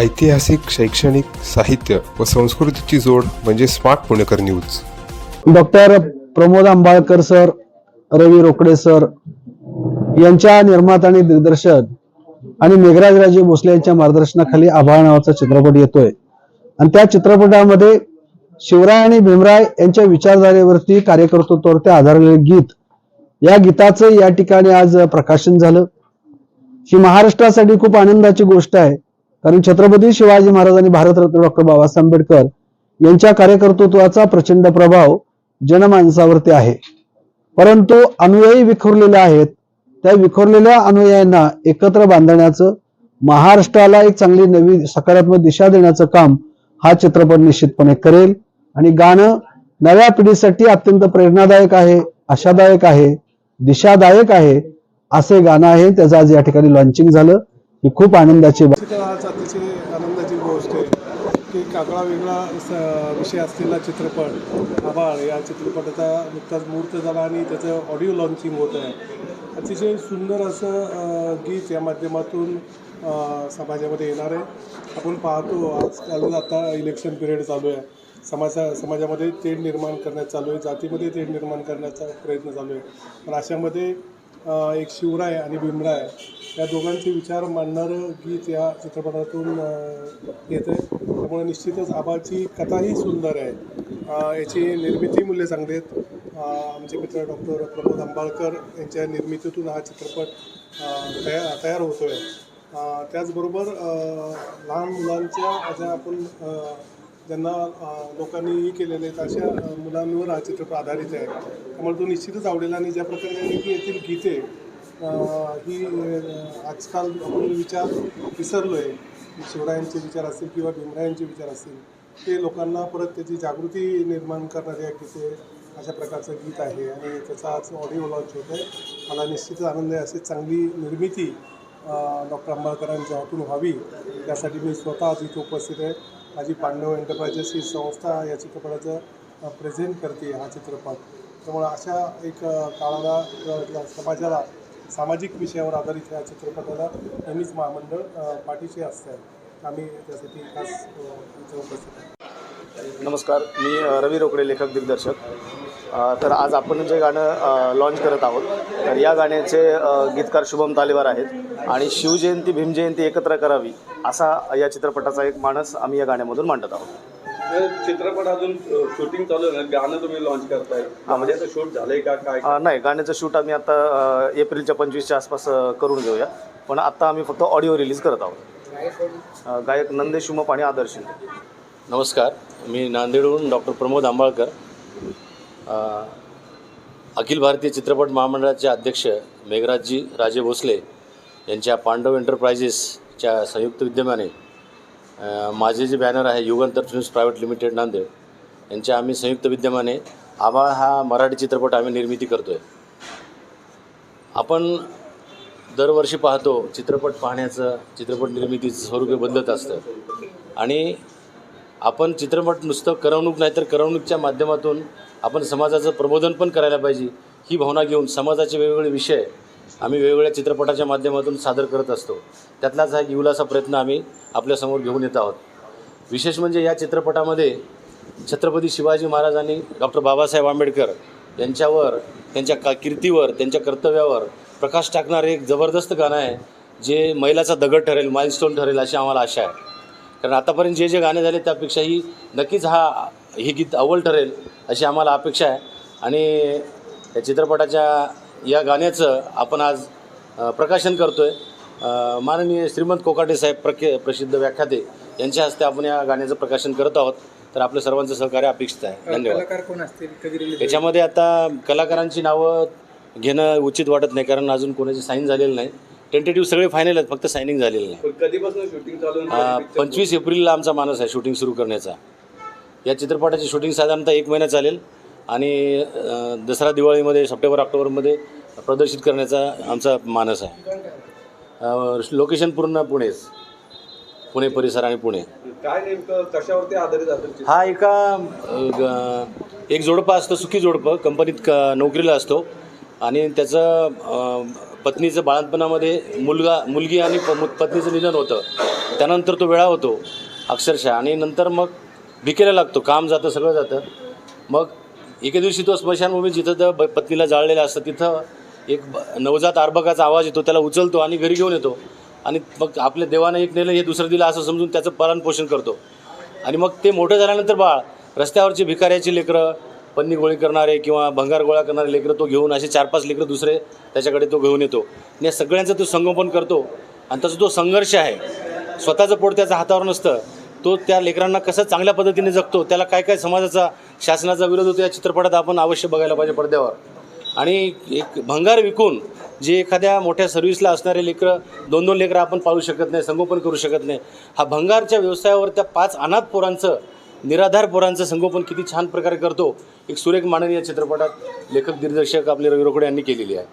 ऐतिहासिक शैक्षणिक साहित्य व संस्कृतीची जोड म्हणजे smart Punekar news. Doctor Pramod Ambalkar sir Ravi Rokade sir यांच्या निर्माता आणि दिग्दर्शन आणि मेघराज राजे भोसले यांच्या मार्गदर्शनाखाली आभाळ नावाचा चित्रपट येतोय. आणि त्या चित्रपटामध्ये शिवराय आणि भीमराय यांच्या विचारधारेवरती कार्यकर्तृत्वावरती आधारलेले गीत. या गीताचं या ठिकाणी आज प्रकाशन झालं. ही महाराष्ट्रासाठी खूप आनंदाची गोष्ट आहे. कारण छत्रपती शिवाजी महाराज आणि भारतरत्न डॉक्टर बाबासाहेब आंबेडकर यांच्या कार्यकर्तृत्वाचा प्रचंड प्रभाव जनमानसावरती आहे. परंतु अनुयायी विखुरलेले आहेत. त्या विखुरलेल्या अनुयायांना एकत्र बांधण्याचं महाराष्ट्राला एक चांगली नवी सकारात्मक दिशा देण्याचं काम हा चित्रपट निश्चितपणे करेल. आणि गाणं नव्या पिढीसाठी अत्यंत प्रेरणादायक आहे आशादायक आहे दिशादायक आहे असे गाणं आहे. त्याचं आज या ठिकाणी लॉन्चिंग झालं. ही खूप आनंदाची तर आज अतिशय आनंदाची गोष्ट आहे की कागळा वेगळा स- विषय असलेला चित्रपट आभाळ या चित्रपटाचा नुकताच मुहूर्त झाला आणि त्याचं ऑडिओ लॉन्चिंग होत आहे. अतिशय सुंदर असं गीत या माध्यमातून समाजामध्ये येणार आहे. आपण पाहतो आजकाल आता इलेक्शन पिरियड चालू आहे. समाजा समाजामध्ये तेढ निर्माण करण्यात चालू आहे जातीमध्ये तेढ निर्माण करण्याचा प्रयत्न चालू आहे. पण अशामध्ये एक शिवराय आणि भीमराय या दोघांचे विचार मांडणारं गीत या चित्रपटातून येतं आहे त्यामुळे निश्चितच आबाची कथाही सुंदर आहे. याची निर्मिती मूल्य चांगली आहेत आमचे मित्र डॉक्टर प्रमोद आंबाळकर यांच्या निर्मितीतून हा चित्रपट तयार तयार होतो आहे त्याचबरोबर लहान मुलांच्या ज्या आपण ज्यांना लोकांनी हे केलेले आहेत अशा मुलांवर हा चित्रपट आधारित आहे. त्यामुळे तो निश्चितच आवडेल आणि ज्या प्रकारे त्यांनी येथील गीते ही आजकाल आपण विचार विसरलो आहे शिवरायांचे विचार असतील किंवा भीमरायांचे विचार असतील ते लोकांना परत त्याची जागृती निर्माण करणारे गीते अशा प्रकारचं गीत आहे आणि त्याचा आज ऑडिओ लॉन्च होत आहे. मला निश्चितच आनंद आहे अशी चांगली निर्मिती डॉक्टर आंबाळकरांच्या हातून व्हावी. त्यासाठी मी स्वतः आज इथे उपस्थित आहे. माझी पांडव एंटरप्राइजेस ही संस्था या चित्रपटाचं प्रेझेंट करते हा चित्रपट. त्यामुळे अशा एक काळाला समाजाला सामाजिक विषयावर आधारित या चित्रपटाला नेहमीच महामंडळ पाठीशी असते आम्ही त्यासाठी खास उपस्थित नमस्कार. मी रवी रोकडे लेखक दिग्दर्शक. तर आज आपण जे गाणं लॉन्च करत आहोत तर या गाण्याचे गीतकार शुभम तालेवार आहेत आणि शिवजयंती भीमजयंती एकत्र करावी असा या चित्रपटाचा एक मानस आम्ही या गाण्यामधून मांडत आहोत. तर चित्रपट अजून शूटिंग चालू आहे गाणं तुम्ही लॉन्च करताय. म्हणजे आता शूट झालंय का? काय नाही गाण्याचं शूट आम्ही आता एप्रिलच्या पंचवीसच्या आसपास करून घेऊया. पण आत्ता आम्ही फक्त ऑडिओ रिलीज करत आहोत. गायक नंदेश उमप आणि आदर्श शिंदे. नमस्कार मी नांदेडहून डॉक्टर प्रमोद आंबाळकर. अखिल भारतीय चित्रपट महामंडळाचे अध्यक्ष मेघराजजी राजे भोसले यांच्या पांडव एंटरप्राइजेसच्या संयुक्त विद्यमाने माझे जे बॅनर आहे Yugantar films private limited Nanded यांच्या आम्ही संयुक्त विद्यमाने आबाळ हा मराठी चित्रपट आम्ही निर्मिती करतो आहे आपण दरवर्षी पाहतो चित्रपट पाहण्याचं चित्रपट निर्मितीचं स्वरूप बदलत असतं. आणि आपण चित्रपट नुसतं करमणूक नाही तर करमणूकच्या माध्यमातून आपण समाजाचं प्रबोधन पण करायला पाहिजे ही भावना घेऊन समाजाचे वेगवेगळे विषय आम्ही वेगवेगळ्या चित्रपटाच्या माध्यमातून सादर करत असतो. त्यातलाच हा एक युलाचा प्रयत्न आम्ही आपल्यासमोर घेऊन येत आहोत. विशेष म्हणजे या चित्रपटामध्ये छत्रपती शिवाजी महाराजांनी डॉक्टर बाबासाहेब आंबेडकर यांच्यावर त्यांच्या का कीर्तीवर त्यांच्या कर्तव्यावर प्रकाश टाकणारे एक जबरदस्त गाणं आहे जे मैलाचा दगड ठरेल माइलस्टोन ठरेल अशी आम्हाला आशा आहे. कारण आतापर्यंत जे जे गाणे झाले त्यापेक्षाही नक्कीच हा हे गीत अव्वल ठरेल अशी आम्हाला अपेक्षा आहे. आणि या चित्रपटाच्या या गाण्याचं आपण आज प्रकाशन करतो आहे माननीय श्रीमंत कोकाटे साहेब प्रखे प्रसिद्ध व्याख्याते यांच्या हस्ते आपण या गाण्याचं प्रकाशन करत आहोत. तर आपलं सर्वांचं सहकार्य अपेक्षित आहे. धन्यवाद. याच्यामध्ये आता कलाकारांची नावं घेणं उचित वाटत नाही कारण अजून कोणाची साईन झालेलं नाही. टेंटेटिव्ह सगळे फायनल आहेत फक्त सायनिंग झालेलं नाही. कधीपासून शूटिंग चालू पंचवीस एप्रिलला आमचा मानस आहे शूटिंग सुरू करण्याचा. या चित्रपटाची शूटिंग साधारणतः एक महिना चालेल आणि दसरा दिवाळीमध्ये सप्टेंबर ऑक्टोबरमध्ये प्रदर्शित करण्याचा आमचा मानस आहे. लोकेशन पूर्ण पुणेच पुणे परिसर आणि पुणे. काय नेमकं कशावरती आधारित हा एका एक जोडपं असतं सुखी जोडपं. कंपनीत क नोकरीला असतो. आणि त्याचं पत्नीचं बाळंतपणामध्ये मुलगा मुलगी आणि प पत्नीचं निधन होतं. त्यानंतर तो वेळा होतो अक्षरशः. आणि नंतर मग भिकेला लागतो. काम जातं सगळं जातं. मग एके दिवशी तो स्मशानभूमी जिथं त्या ब- पत्नीला जाळलेलं असतं तिथं एक नवजात अर्भकाचा आवाज येतो. त्याला उचलतो आणि घरी घेऊन येतो. आणि मग आपल्या देवानं एक नेलं हे दुसरं दिलं असं समजून त्याचं पालनपोषण करतो. आणि मग ते मोठं झाल्यानंतर बाळ रस्त्यावरची भिकाऱ्याची लेकरं पन्नी गोळी करणारे किंवा भंगार गोळा करणारे लेकरं तो घेऊन असे चार पाच लेकरं दुसरे त्याच्याकडे तो घेऊन येतो. आणि या सगळ्यांचं तो संगोपन करतो. आणि त्याचा जो संघर्ष आहे स्वतःचं पोट त्याच्या हातावर नसतं तो त्या लेकरांना कसं चांगल्या पद्धतीने जगतो त्याला काय काय समाजाचा शासनाचा विरोध होतो या चित्रपटात आपण अवश्य बघायला पाहिजे पडद्यावर. आणि एक भंगार विकून जे एखाद्या मोठ्या सर्व्हिसला असणारे लेकरं दोन दोन लेकरं आपण पाळू शकत नाही संगोपन करू शकत नाही हा भंगारच्या व्यवसायावर त्या पाच अनाथ पोरांचं निराधार पोरांचं संगोपन किती छान प्रकारे करतो. एक सुरेख माननीय या चित्रपटात लेखक दिग्दर्शक आपले रवी रोकडे यांनी केलेली आहे.